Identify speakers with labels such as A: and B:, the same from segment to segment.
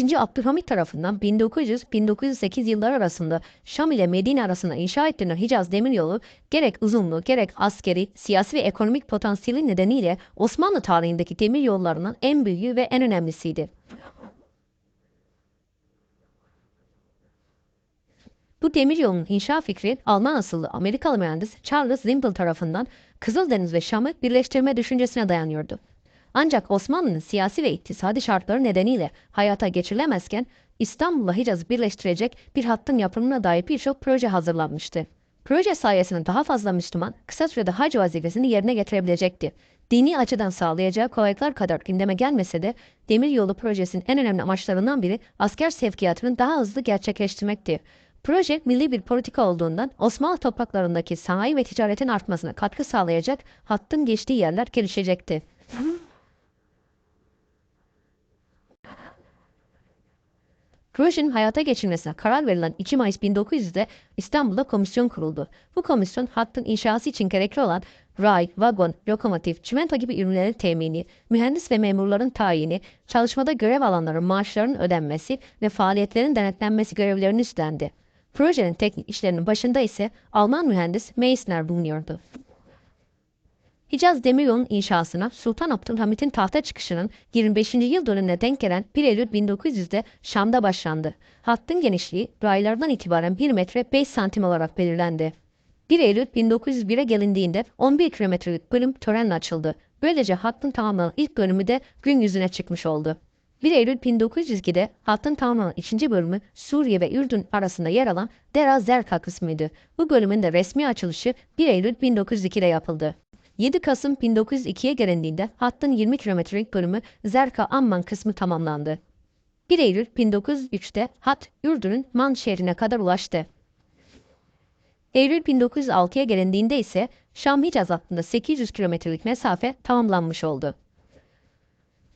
A: 2. Abdülhamit tarafından 1900-1908 yılları arasında Şam ile Medine arasında inşa edilen Hicaz Demiryolu gerek uzunluğu gerek askeri, siyasi ve ekonomik potansiyeli nedeniyle Osmanlı tarihindeki demir yollarının en büyüğü ve en önemlisiydi. Bu demiryolunun inşa fikri Alman asıllı Amerikalı mühendis Charles Zimpel tarafından Kızıldeniz ve Şam'ı birleştirme düşüncesine dayanıyordu. Ancak Osmanlı'nın siyasi ve iktisadi şartları nedeniyle hayata geçirilemezken İstanbul'la Hicaz'ı birleştirecek bir hattın yapımına dair birçok proje hazırlanmıştı. Proje sayesinde daha fazla Müslüman kısa sürede hac vazifesini yerine getirebilecekti. Dini açıdan sağlayacağı kolaylıklar kadar gündeme gelmese de Demiryolu projesinin en önemli amaçlarından biri asker sevkiyatının daha hızlı gerçekleştirmekti. Proje milli bir politika olduğundan Osmanlı topraklarındaki sanayi ve ticaretin artmasına katkı sağlayacak hattın geçtiği yerler gelişecekti. Projenin hayata geçirilmesine karar verilen 2 Mayıs 1900'de İstanbul'da komisyon kuruldu. Bu komisyon hattın inşası için gerekli olan ray, vagon, lokomotif, çimento gibi ürünlerin temini, mühendis ve memurların tayini, çalışmada görev alanların maaşlarının ödenmesi ve faaliyetlerin denetlenmesi görevlerini üstlendi. Projenin teknik işlerinin başında ise Alman mühendis Meissner bulunuyordu. Hicaz Demiryolu'nun inşasına Sultan Abdülhamit'in tahta çıkışının 25. yıl dönümüne denk gelen 1 Eylül 1900'de Şam'da başlandı. Hattın genişliği raylardan itibaren 1 metre 5 santim olarak belirlendi. 1 Eylül 1901'e gelindiğinde 11 kilometrelik bölüm törenle açıldı. Böylece hattın tamamlanan ilk bölümü de gün yüzüne çıkmış oldu. 1 Eylül 1902'de hattın tamamlanan ikinci bölümü Suriye ve Ürdün arasında yer alan Dera Zerka kısmıydı. Bu bölümün de resmi açılışı 1 Eylül 1902'de yapıldı. 7 Kasım 1902'ye gelindiğinde hattın 20 kilometrelik bölümü Zerka Amman kısmı tamamlandı. 1 Eylül 1903'te hat Ürdün'ün Man şehrine kadar ulaştı. Eylül 1906'ya gelindiğinde ise Şam Hicaz hattında 800 kilometrelik mesafe tamamlanmış oldu.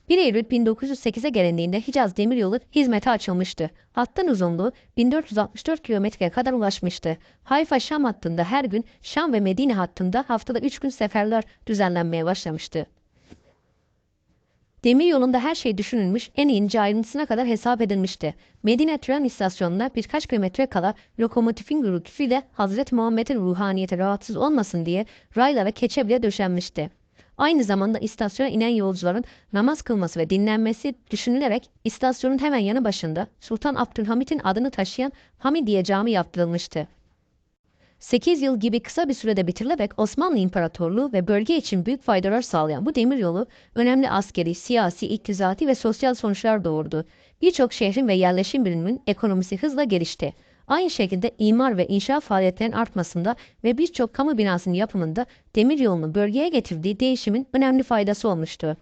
A: 1 Eylül 1908'e gelindiğinde Hicaz Demiryolu hizmete açılmıştı. Hattın uzunluğu 1464 kilometreye kadar ulaşmıştı. Hayfa-Şam hattında her gün, Şam ve Medine hattında haftada 3 gün seferler düzenlenmeye başlamıştı. Demir yolunda her şey düşünülmüş, en ince ayrıntısına kadar hesap edilmişti. Medine tren istasyonuna birkaç kilometre kala lokomotifin gürültüsüyle Hazreti Muhammed'in ruhaniyeti rahatsız olmasın diye raylara keçe bile döşenmişti. Aynı zamanda istasyona inen yolcuların namaz kılması ve dinlenmesi düşünülerek istasyonun hemen yanı başında Sultan Abdülhamit'in adını taşıyan Hamidiye Camii yaptırılmıştı. 8 yıl gibi kısa bir sürede bitirilerek Osmanlı İmparatorluğu ve bölge için büyük faydalar sağlayan bu demiryolu önemli askeri, siyasi, iktisadi ve sosyal sonuçlar doğurdu. Birçok şehrin ve yerleşim biriminin ekonomisi hızla gelişti. Aynı şekilde imar ve inşa faaliyetlerinin artmasında ve birçok kamu binasının yapımında demiryolunun bölgeye getirdiği değişimin önemli faydası olmuştu.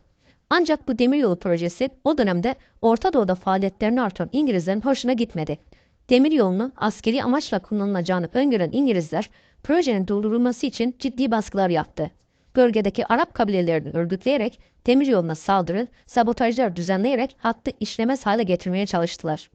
A: Ancak bu demiryolu projesi o dönemde Orta Doğu'da faaliyetlerini artıran İngilizlerin hoşuna gitmedi. Demiryolunu askeri amaçla kullanılacağını öngören İngilizler projenin durdurulması için ciddi baskılar yaptı. Bölgedeki Arap kabilelerini örgütleyerek demiryoluna saldırı, sabotajlar düzenleyerek hattı işlemez hale getirmeye çalıştılar.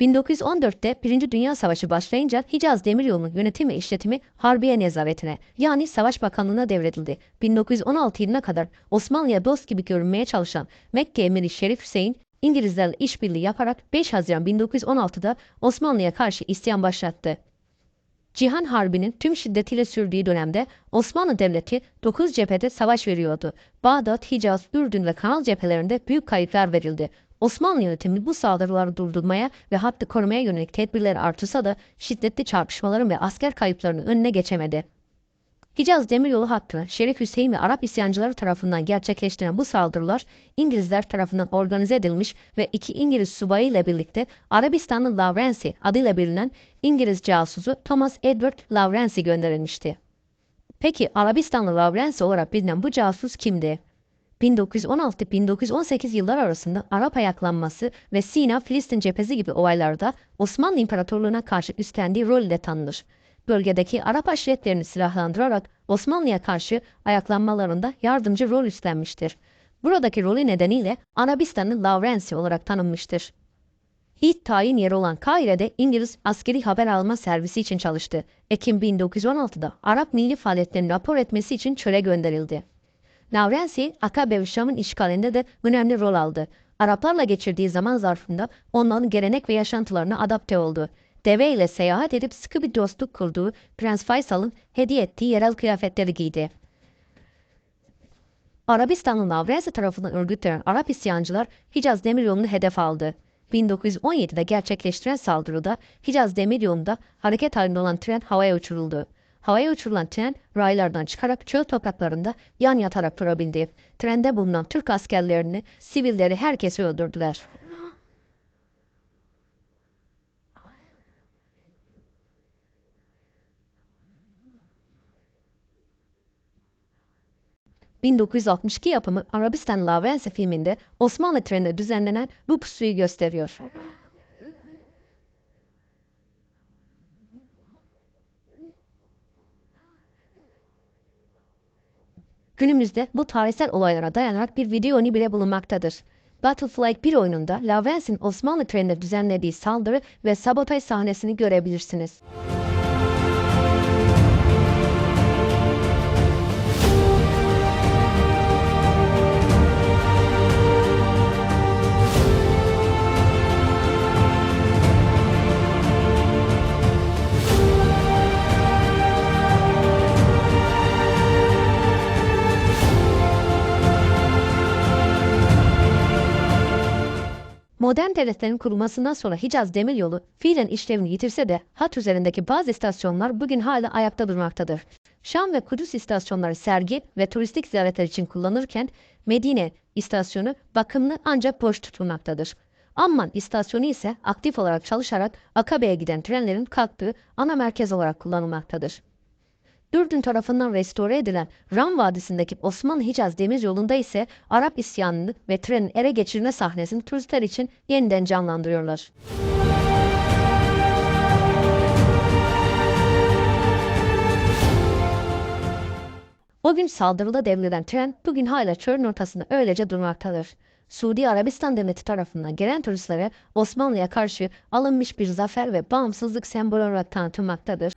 A: 1914'te Birinci Dünya Savaşı başlayınca Hicaz Demiryolu'nun yönetimi işletimi Harbiye Nezaretine yani Savaş Bakanlığı'na devredildi. 1916 yılına kadar Osmanlı'ya dost gibi görünmeye çalışan Mekke Emiri Şerif Hüseyin İngilizlerle işbirliği yaparak 5 Haziran 1916'da Osmanlı'ya karşı isyan başlattı. Cihan Harbi'nin tüm şiddetiyle sürdüğü dönemde Osmanlı Devleti 9 cephede savaş veriyordu. Bağdat, Hicaz, Ürdün ve Kanal cephelerinde büyük kayıplar verildi. Osmanlı yönetimi bu saldırıları durdurmaya ve hattı korumaya yönelik tedbirleri artırsa da şiddetli çarpışmaların ve asker kayıplarının önüne geçemedi. Hicaz Demiryolu hattına Şerif Hüseyin ve Arap isyancıları tarafından gerçekleştirilen bu saldırılar İngilizler tarafından organize edilmiş ve iki İngiliz subayı ile birlikte Arabistanlı Lawrence adıyla bilinen İngiliz casusu Thomas Edward Lawrence gönderilmişti. Peki Arabistanlı Lawrence olarak bilinen bu casus kimdi? 1916-1918 yıllar arasında Arap ayaklanması ve Sina-Filistin cephesi gibi olaylarda Osmanlı İmparatorluğu'na karşı üstlendiği rol ile tanınır. Bölgedeki Arap aşiretlerini silahlandırarak Osmanlı'ya karşı ayaklanmalarında yardımcı rol üstlenmiştir. Buradaki rolü nedeniyle Arabistan'ın Lawrence olarak tanınmıştır. İlk tayin yeri olan Kahire'de İngiliz askeri haber alma servisi için çalıştı. Ekim 1916'da Arap milli faaliyetlerini rapor etmesi için çöle gönderildi. Lawrence, Akabe Şam'ın işgalinde de önemli rol aldı. Araplarla geçirdiği zaman zarfında onların gelenek ve yaşantılarına adapte oldu. Deve ile seyahat edip sıkı bir dostluk kurduğu Prens Faysal'ın hediye ettiği yerel kıyafetleri giydi. Arabistan'ın Lavrense tarafından örgütlenen Arap isyancılar Hicaz Demiryolu'nu hedef aldı. 1917'de gerçekleştirilen saldırıda Hicaz Demiryolu'nda hareket halinde olan tren havaya uçuruldu. Havaya uçurulan tren raylardan çıkarak çöl topraklarında yan yatarak durabildi. Trende bulunan Türk askerlerini, sivilleri herkesi öldürdüler. ...1962 yapımı Arabistan Lavense filminde Osmanlı treninde düzenlenen bu pusuyu gösteriyor. Günümüzde bu tarihsel olaylara dayanarak bir video oyunu bile bulunmaktadır. Battleflag 1 oyununda Lavence'in Osmanlı trenine düzenlediği saldırı ve sabotaj sahnesini görebilirsiniz. Modern devletlerin kurulmasından sonra Hicaz Demiryolu fiilen işlevini yitirse de hat üzerindeki bazı istasyonlar bugün hala ayakta durmaktadır. Şam ve Kudüs istasyonları sergi ve turistik ziyaretler için kullanırken Medine istasyonu bakımlı ancak boş tutulmaktadır. Amman istasyonu ise aktif olarak çalışarak Akabe'ye giden trenlerin kalktığı ana merkez olarak kullanılmaktadır. Dürdün tarafından restore edilen Ram Vadisi'ndeki Osmanlı Hicaz Demiryolu'nda ise Arap isyanını ve trenin ele geçirme sahnesini turistler için yeniden canlandırıyorlar. O gün saldırıda devrilen tren bugün hala çölün ortasında öylece durmaktadır. Suudi Arabistan devleti tarafından gelen turistlere Osmanlı'ya karşı alınmış bir zafer ve bağımsızlık sembolü olarak tanıtılmaktadır.